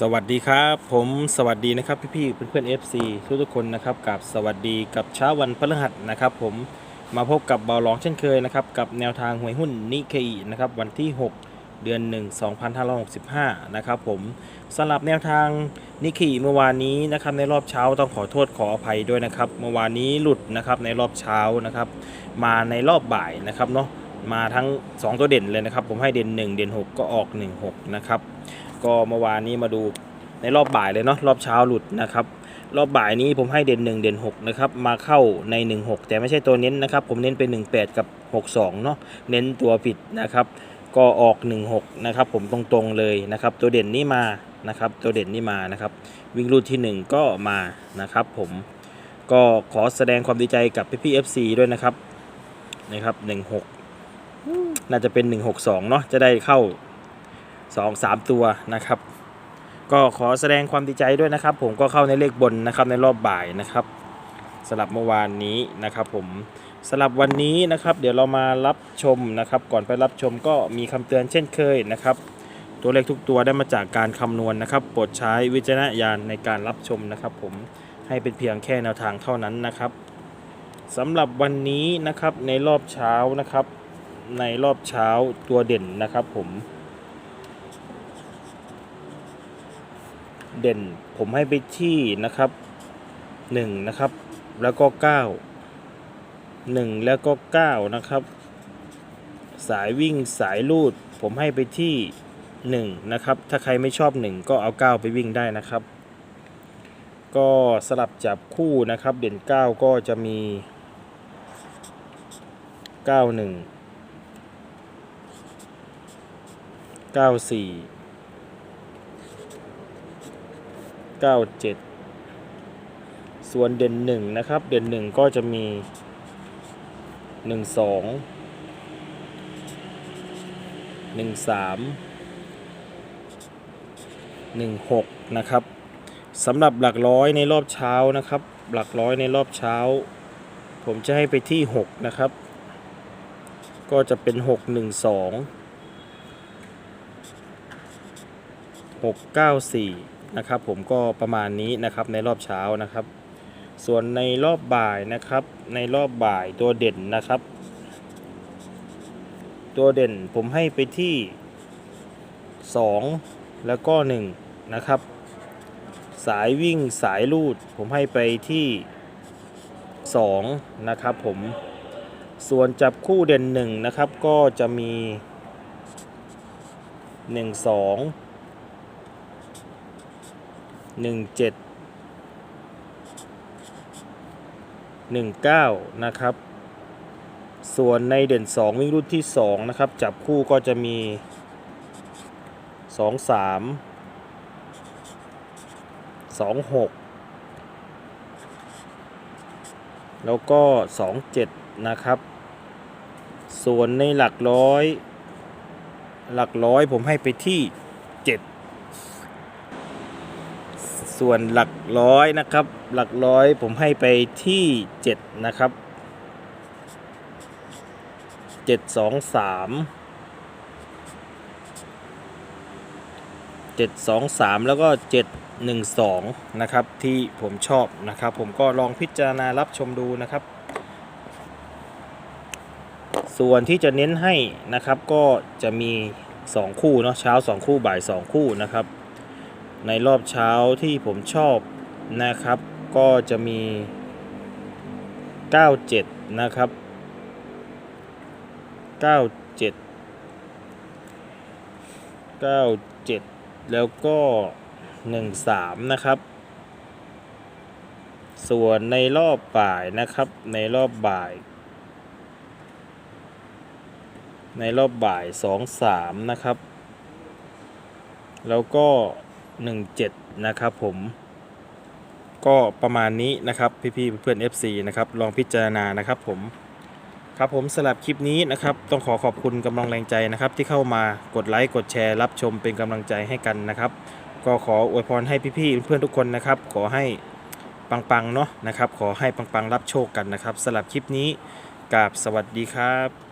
สวัสดีครับ ผมสวัสดีนะครับพี่ๆเพื่อนๆ FC ทุกทุกๆคนนะครับกับสวัสดีกับเช้าวันพฤหัสนะครับ ผมมาพบกับเบาหลองเช่นเคยนะครับกับแนวทางหวยหุ้นนิเคอีนะครับวันที่ 6 เดือน 1 2565 นะครับผมสำหรับแนวทางนิเคอีเมื่อวานนี้นะครับในรอบเช้าต้องขอโทษขออภัยด้วยนะครับเมื่อวานนี้หลุดนะครับในรอบเช้านะครับมาในรอบบ่ายนะครับเนาะมาทั้ง 2 ตัวเด่นเลยนะครับ ผมให้เด่น 1 เด่น 6 ก็ออก 1 6 นะครับ ก็เมื่อวานนี้มาดูในรอบบ่ายเลยเนาะรอบเช้าหลุดนะครับรอบบ่ายนี้ผมให้เด่น 1 เด่น6นะครับมาเข้าใน 16 แต่ไม่ใช่ตัวเน้นนะครับ ผมเน้นเป็น18 กับ 62เนาะเน้นตัวผิดนะครับก็ออก 16นะครับผมตรงๆเลยนะครับ ตัวเด่นนี้มานะครับ ตัวเด่นนี้มานะครับ วิ่งรูดที่ 1 ก็มานะครับ ผมก็ขอแสดงความดีใจกับพี่ๆ FC ด้วยนะครับนะครับ 16 น่าจะเป็น 162เนาะจะได้เข้า สองสามตัวนะครับ ก็ขอแสดงความดีใจด้วยนะครับ ผมก็เข้าในเลขบนนะครับในรอบบ่ายนะครับสลับเมื่อวานนี้นะครับผมสลับวันนี้นะครับ เดี๋ยวเรามารับชมนะครับ ก่อนไปรับชมก็มีคำเตือนเช่นเคยนะครับ ตัวเลขทุกตัวได้มาจากการคำนวณนะครับโปรดใช้วิจารณญาณในการรับชมนะครับ ผมให้เป็นเพียงแค่แนวทางเท่านั้นนะครับสำหรับวันนี้นะครับในรอบเช้านะครับ ในรอบเช้าตัวเด่นนะครับ ผม เด่นผมให้ไปที่นะครับ1นะครับ แล้วก็ 9 1 แล้วก็ 9 นะครับ สายวิ่งสายลูด ผมให้ไปที่ 1 นะครับ ถ้าใครไม่ชอบ 1 ก็เอา 9 ไปวิ่งได้นะครับ ก็สลับจับคู่นะครับ เด่น 9 ก็จะมี 91 94 97 ส่วนเด่นหนึ่งนะครับ เด่นหนึ่งก็จะมี 1 2 1 3 1 6 นะครับสำหรับหลักร้อยในรอบเช้านะครับ หลักร้อยในรอบเช้า ผมจะให้ไปที่ 6 นะครับ ก็จะเป็น 6 1 2 6 9 4 นะครับ ผมก็ประมาณนี้นะครับในรอบเช้านะครับ ส่วนในรอบบ่ายนะครับ ในรอบบ่ายตัวเด่นนะครับ ตัวเด่นผมให้ไปที่ 2 แล้วก็1นะครับ สายวิ่งสายลูด ผมให้ไปที่ 2 นะครับผมส่วนจับคู่เด่น1นะครับก็จะมี 1 2 หนึ่งเจ็ดหนึ่งเก้านะครับ ส่วนในเด่นสองวิ่งรุ่นที่สองนะครับ จับคู่ก็จะมีสองสามสองหกแล้วก็สองเจ็ดนะครับ ส่วนในหลักร้อย หลักร้อยผมให้ไปที่เจ็ด ส่วนหลักร้อยนะครับ หลักร้อยผมให้ไปที่ 7 นะครับ 7 2 3 7 2 3 แล้วก็ 7 1 2 นะครับ ที่ผมชอบนะครับ ผมก็ลองพิจารณารับชมดูนะครับ ส่วนที่จะเน้นให้นะครับก็จะมี 2 คู่เนาะเช้า 2 คู่บ่าย 2 คู่นะครับ ในรอบเช้าที่ผมชอบนะครับ ก็จะมี 97 นะครับ 97 97 แล้วก็ 13 นะครับ ส่วนในรอบบ่ายนะครับในรอบบ่ายในรอบบ่าย 2 3 นะครับ แล้วก็ 17 นะครับผมก็ประมาณนี้นะครับพี่ๆเพื่อน FC นะครับลองพิจารณานะครับผมครับผมสำหรับคลิปนี้นะครับต้องขอขอบคุณกำลังแรงใจนะครับ ที่เข้ามากดไลค์กดแชร์รับชมเป็นกำลังใจให้กันนะครับ ก็ขออวยพรให้พี่ๆเพื่อนทุกคนนะครับ ขอให้ปังๆเนาะนะครับ ขอให้ปังๆรับโชคกันนะครับสำหรับคลิปนี้กราบสวัสดีครับ